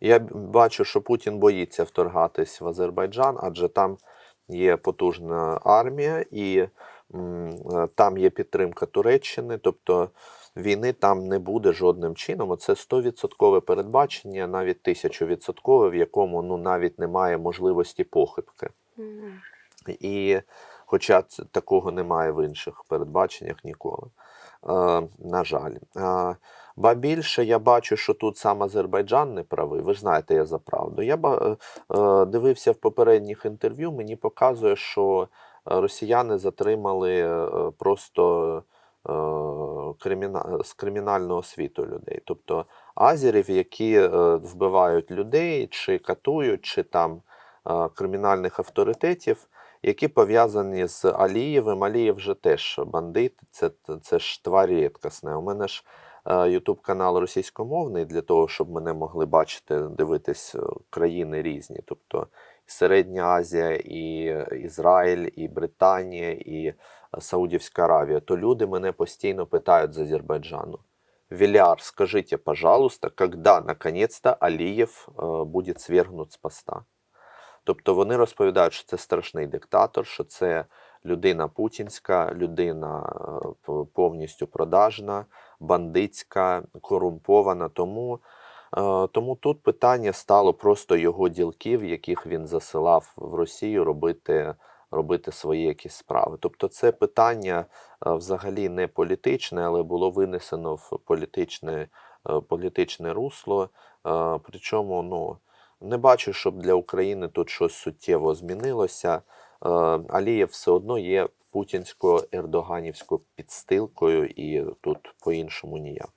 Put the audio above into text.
Я бачу, що Путін боїться вторгатись в Азербайджан, адже там є потужна армія і е, там є підтримка Туреччини, тобто війни там не буде жодним чином. Це 100% передбачення, навіть 1000%, в якому ну навіть немає можливості похибки. І хоча такого немає в інших передбаченнях ніколи. Е, на жаль. Е, ба більше я бачу, що тут сам Азербайджан не правий. Ви знаєте, я за правду. Я е, е, дивився в попередніх інтерв'ю, мені показує, що росіяни затримали е, просто з кримінального світу людей. Тобто азерів, які вбивають людей, чи катують, чи там кримінальних авторитетів які пов'язані з Алієвим. Алієв же теж бандит, це, це ж тварь рідкісна. У мене ж Ютуб канал російськомовний для того, щоб мене могли бачити, дивитись е, країни різні. Тобто Середня Азія, і Ізраїль, і Британія, і е, Саудівська Аравія. То люди мене постійно питають з Азербайджану. Виляр, скажите, пожалуйста, когда наконец-то Алієв е, буде свергнут з поста? Тобто вони розповідають, що це страшний диктатор, що це людина путінська, людина е, повністю продажна, бандитська, корумпована. Тому, е, тому тут питання стало просто його ділків, яких він засилав в Росію робити, робити свої якісь справи. Тобто, це питання е, взагалі не політичне, але було винесено в політичне, політичне русло. Причому, ну. Не бачу, щоб для України тут щось суттєво змінилося. Е, Алієв все одно є путінсько-ердоганівською підстилкою, і тут по-іншому ніяк.